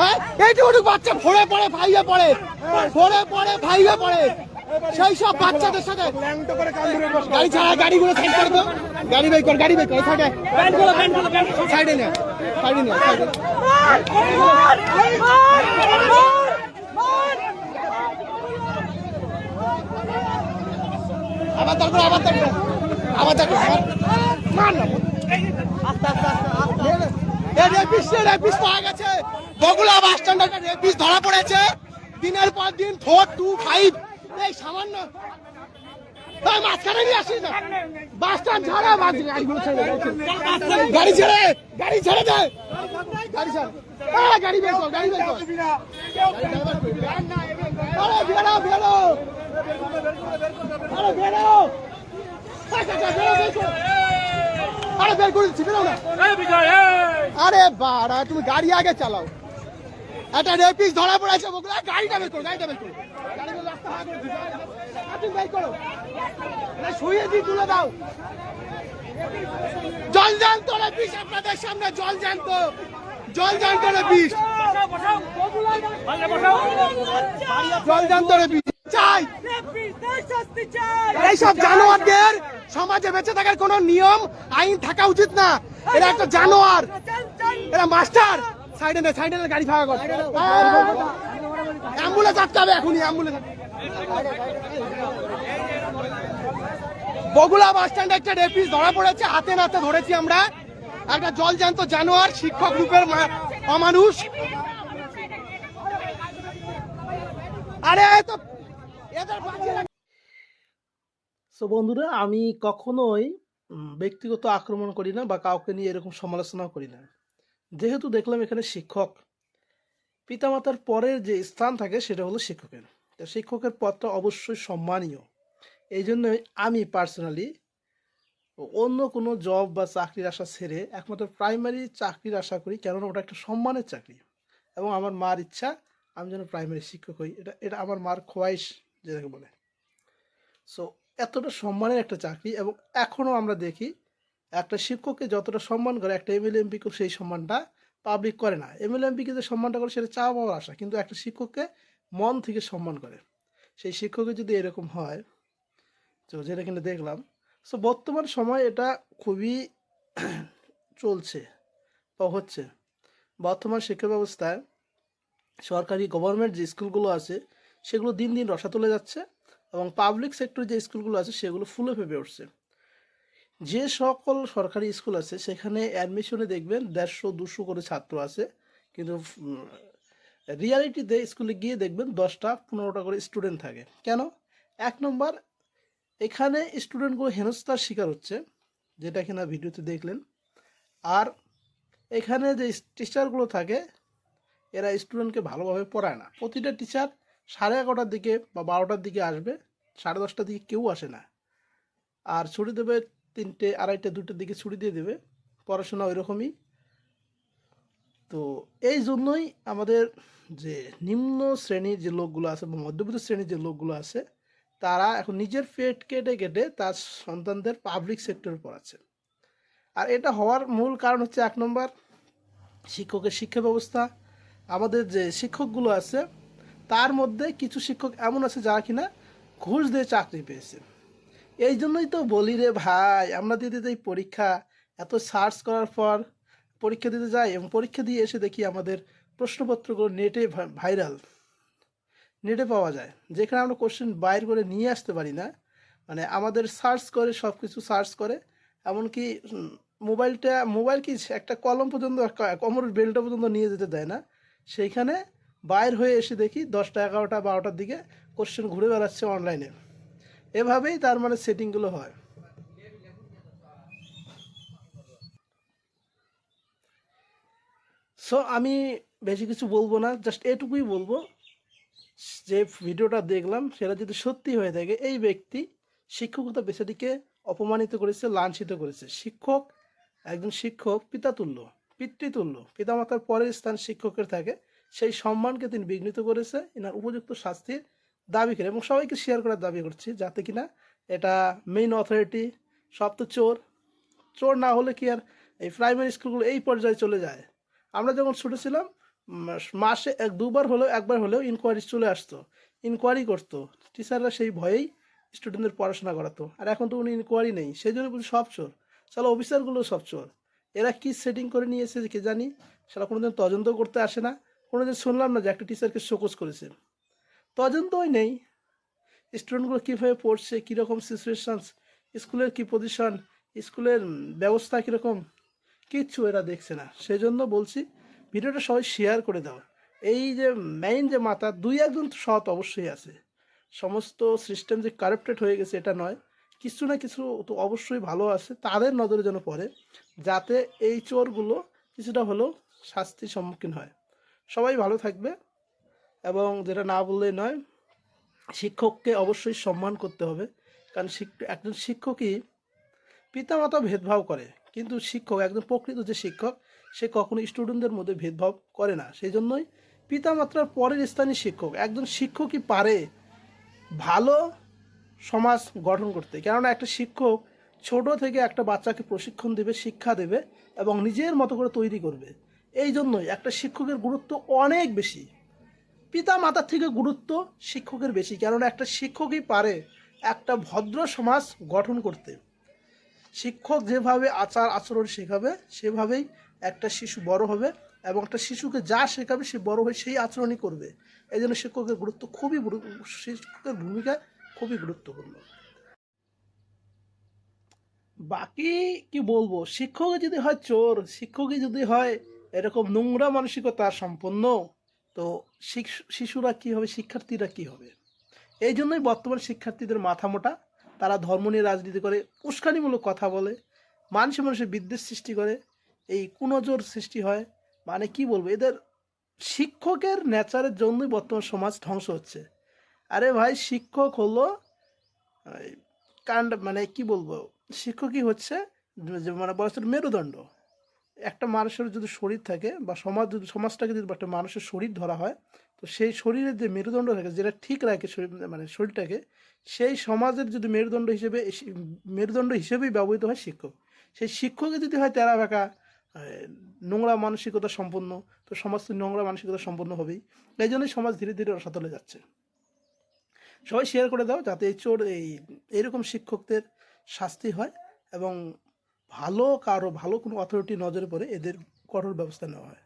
হ্যাঁ? এইটুকু বাচ্চা ভরে পড়ে ভাইয়ে পড়ে। ভরে পড়ে ভাইয়ে পড়ে। সেই সব বাচ্চাদের সাথে গাড়ি ছাড়া গাড়িগুলো সাইড করে তো। গাড়ি বের কর, গাড়ি বের কর সাইডে সাইডে নে সাইডে নে সাইডে আবার তারপর আবার তারপর আবার তারপর মার। না এই রেপিস রেপিস পাওয়া গেছে। বগুলা বাস স্ট্যান্ডে একটা রেপিস ধরা পড়েছে। দিনের পর দিন ফোর টু ফাইভ এই সামান্য নিয়ে আসিস না। বাস স্ট্যান্ড ছাড়া বাস গাড়ি ছেড়ে গাড়ি ছেড়ে দে। গাড়ি ছাড়। গাড়ি বের গাড়ি বের কর। আরে বের করে দিচ্ছি বেরো না। আরে বাড়া তুমি গাড়ি আগে চালাও। একটা রেপিস ধরা পড়েছে বকুলা গাড়িটা বের করো গাড়িটা বের করো। রাস্তা হাঁ করে। তুমি বের করো। না শুয়ে দিয়ে তুলে দাও। জল জ্যান্ত রেপিস আপনাদের সামনে জল জ্যান্ত। জল জ্যান্ত রেপিস জল জ্যান্ত রেপিস চাই। এইসব জানোয়ারদের সমাজে বেঁচে থাকার কোনো নিয়ম আইন থাকা উচিত না। এরা একটা জানোয়ার। এরা মাস্টার। সাইডে নে সাইডে গাড়ি ফাঁকা কর। অ্যাম্বুলেন্স আটকাবে এখনই অ্যাম্বুলেন্স। বগুলা বাস স্ট্যান্ডে একটা রেপিস ধরা পড়েছে হাতে নাতে ধরেছি আমরা। একটা জলজান্ত জানোয়ার শিক্ষক রূপের মা- অমানুষ। আরে তো সো বন্ধুরা, আমি কখনোই ব্যক্তিগত আক্রমণ করি না বা কাউকে নিয়ে এরকম সমালোচনা করি না। যেহেতু দেখলাম এখানে শিক্ষক, পিতামাতার পরের যে স্থান থাকে সেটা হলো শিক্ষকের। তো শিক্ষকের পদটা অবশ্যই সম্মানীয়। এই জন্যই আমি পার্সোনালি অন্য কোনো জব বা চাকরির আশা ছেড়ে একমাত্র প্রাইমারি চাকরির আশা করি, কেননা ওটা একটা সম্মানের চাকরি। এবং আমার মার ইচ্ছা, আমি যেন প্রাইমারি শিক্ষক হই। এটা এটা আমার মার খোয়াইশ। যেটাকে বলে। সো এতটা সম্মানের একটা চাকরি এবং এখনও আমরা দেখি একটা শিক্ষককে যতটা সম্মান করে একটা এমএলএ এমপিকেও সেই সম্মানটা পাবলিক করে না। এমএলএ এমপিকে যে সম্মানটা করে সেটা চাওয়া পাওয়ার আশা, কিন্তু একটা শিক্ষককে মন থেকে সম্মান করে। সেই শিক্ষকের যদি এরকম হয়, তো যেটা কিন্তু দেখলাম সো বর্তমান সময় এটা খুবই চলছে বা হচ্ছে। বর্তমান শিক্ষা ব্যবস্থায় সরকারি গভর্নমেন্ট যে স্কুলগুলো আছে সেগুলো দিন দিন রসা তুলে যাচ্ছে এবং পাবলিক সেক্টর যে স্কুলগুলো আছে সেগুলো ফুলে ফেপে উঠছে। যে সকল সরকারি স্কুল আছে সেখানে অ্যাডমিশনে দেখবেন দেড়শো, দুশো করে ছাত্র আছে, কিন্তু রিয়ালিটিতে স্কুলে গিয়ে দেখবেন দশটা, পনেরোটা করে স্টুডেন্ট থাকে। কেন? এক নম্বর, এখানে স্টুডেন্টগুলো হেনস্থার শিকার হচ্ছে, যেটা কিনা ভিডিওতে দেখলেন। আর এখানে যে টিচারগুলো থাকে, এরা স্টুডেন্টকে ভালোভাবে পড়ায় না। প্রতিটা টিচার সাড়ে এগারোটার দিকে বা বারোটার দিকে আসবে, সাড়ে দশটার দিকে কেউ আসে না। আর ছুটি দেবে তিনটে, আড়াইটে দুটোর দিকে ছুটি দিয়ে দেবে। পড়াশোনা ওই রকমই তো এই জন্যই আমাদের যে নিম্ন শ্রেণির যে লোকগুলো আছে বা মধ্যবিত্ত শ্রেণির যে লোকগুলো আছে, তারা এখন নিজের পেট কেটে কেটে তার সন্তানদের পাবলিক সেক্টরে পড়াচ্ছে। আর এটা হওয়ার মূল কারণ হচ্ছে এক নম্বর শিক্ষকের শিক্ষা ব্যবস্থা। আমাদের যে শিক্ষকগুলো আছে তার মধ্যে কিছু শিক্ষক এমন আছে যারা কিনা ঘুষ দিয়ে চাকরি পেয়েছে। এই জন্যই তো বলি রে ভাই, আমরা দিতে যাই পরীক্ষা, এত সার্চ করার পর পরীক্ষা দিতে যাই এবং পরীক্ষা দিয়ে এসে দেখি আমাদের প্রশ্নপত্রগুলো নেটে ভাইরাল নেটে পাওয়া যায়। যেখানে আমরা কোশ্চেন বাইর করে নিয়ে আসতে পারি না। মানে আমাদের সার্চ করে সব কিছু সার্চ করে। এমনকি মোবাইলটা মোবাইল কি একটা কলম পর্যন্ত কমর বেলটা পর্যন্ত নিয়ে যেতে দেয় না। সেইখানে বাইর হয়ে এসে দেখি দশটা, এগারোটা, বারোটার দিকে কোশ্চেন ঘুরে বেড়াচ্ছে অনলাইনে এভাবেই তার মানে সেটিংগুলো হয়। সো আমি বেশি কিছু বলব না জাস্ট এটুকুই বলব যে ভিডিওটা দেখলাম, সেটা যদি সত্যি হয়ে থাকে, এই ব্যক্তি শিক্ষকতা পেশাটিকে অপমানিত করেছে, লাঞ্ছিত করেছে। শিক্ষক, একজন শিক্ষক, পিতাতুল্য, পিতৃতুল্য, পিতামাতার পরের স্থান শিক্ষকের থাকে। সেই সম্মানকে তিনি বিঘ্নিত করেছে, এনার উপযুক্ত শাস্তির দাবি করে এবং সবাইকে শেয়ার করার দাবি করছি যাতে কিনা এটা মেইন অথরিটি সব তো চোর। চোর না হলে কি আর এই প্রাইমারি স্কুলগুলো এই পর্যায়ে চলে যায়? আমরা যখন ছোটো ছিলাম মাসে এক, দুবার হলেও, একবার হলেও ইনকোয়ারি চলে আসতো ইনকোয়ারি করতো। টিচাররা সেই ভয়েই স্টুডেন্টদের পড়াশোনা করাতো। আর এখন তো উনি ইনকোয়ারি নেই সেই জন্য বলছি সব চোর। চলো অফিসারগুলো সব চোর। এরা কি সেটিং করে নিয়েছে কে জানি? সেটা কোনোদিন তদন্ত করতে আসে না। কোনোদিন শুনলাম না যে একটা টিচারকে শোকজ করেছে তদন্তই নেই। স্টুডেন্টগুলো কীভাবে পড়ছে, কীরকম সিচুয়েশানস স্কুলের কী পজিশন স্কুলের ব্যবস্থা কীরকম, কিচ্ছু এরা দেখছে না। সেই জন্য বলছি, ভিডিওটা সবাই শেয়ার করে দাও। এই যে মেইন যে মাথা, দুই একজন সৎ অবশ্যই আছে। সমস্ত সিস্টেম যে কারাপ্টেড হয়ে গেছে এটা নয়। কিছু না কিছু তো অবশ্যই ভালো আছে, তাদের নজরে যেন পড়ে, যাতে এই চোরগুলো কিছুটা হলেও শাস্তির সম্মুখীন হয়। সবাই ভালো থাকবে এবং যেটা না বললেই নয়, শিক্ষককে অবশ্যই সম্মান করতে হবে। কারণ একজন শিক্ষকই পিতামাতা ভেদভাব করে, কিন্তু শিক্ষক, একজন প্রকৃত যে শিক্ষক, সে কখনো স্টুডেন্টদের মধ্যে ভেদভাব করে না। সেই জন্যই পিতামাতার পরের স্থানীয় শিক্ষক, একজন শিক্ষকই পারে ভালো সমাজ গঠন করতে। কেননা একটা শিক্ষক ছোট থেকে একটা বাচ্চাকে প্রশিক্ষণ দেবে, শিক্ষা দেবে এবং নিজের মতো করে তৈরি করবে। এই জন্যই একটা শিক্ষকের গুরুত্ব অনেক বেশি। পিতা মাতার থেকে গুরুত্ব শিক্ষকের বেশি, কেননা একটা শিক্ষকই পারে একটা ভদ্র সমাজ গঠন করতে। শিক্ষক যেভাবে আচার আচরণ শেখাবে, সেভাবেই একটা শিশু বড় হবে এবং একটা শিশুকে যা শেখাবে সে বড় হয়ে সেই আচরণই করবে। এই জন্য শিক্ষকের গুরুত্ব খুবই শিক্ষকের ভূমিকা খুবই গুরুত্বপূর্ণ। বাকি কি বলব? শিক্ষকই যদি হয় চোর শিক্ষকই যদি হয় এরকম নোংরা মানসিকতা সম্পন্ন তো শিশুরা কি হবে, শিক্ষার্থীরা কি হবে? এই জন্যই বর্তমান শিক্ষার্থীদের মাথা মোটা। তারা ধর্ম নিয়ে রাজনীতি করে, উস্কানিমূলক কথা বলে, মানুষে মানুষের বিদ্বেষ সৃষ্টি করে। এই কুনজর সৃষ্টি হয় মানে কি বলব, এদের শিক্ষকের নেচারের জন্যই বর্তমান সমাজ ধ্বংস হচ্ছে। আরে ভাই, শিক্ষক হলো কাণ্ড মানে কি বলব, শিক্ষকই হচ্ছে মানে হচ্ছে মেরুদণ্ড। একটা মানুষের যদি শরীর থাকে বা সমাজ যদি, সমাজটাকে যদি একটা মানুষের শরীর ধরা হয়, তো সেই শরীরের যে মেরুদণ্ড থাকে, যেটা ঠিক রাখে শরীর মানে শরীরটাকে, সেই সমাজের যদি মেরুদণ্ড হিসেবে মেরুদণ্ড হিসেবেই ব্যবহৃত হয় শিক্ষক। সেই শিক্ষকই যদি হয় তেরা বাঁকা নোংরা মানসিকতা সম্পন্ন, তো সমাজ তো নোংরা মানসিকতা সম্পন্ন হবেই। এই জন্যই সমাজ ধীরে ধীরে রসাতলে যাচ্ছে। সবাই শেয়ার করে দাও যাতে এই চোর, এই, এরকম শিক্ষকদের শাস্তি হয় এবং ভালো কারও ভালো কোনো অথরিটি নজরে পড়ে এদের কঠোর ব্যবস্থা নেওয়া হয়।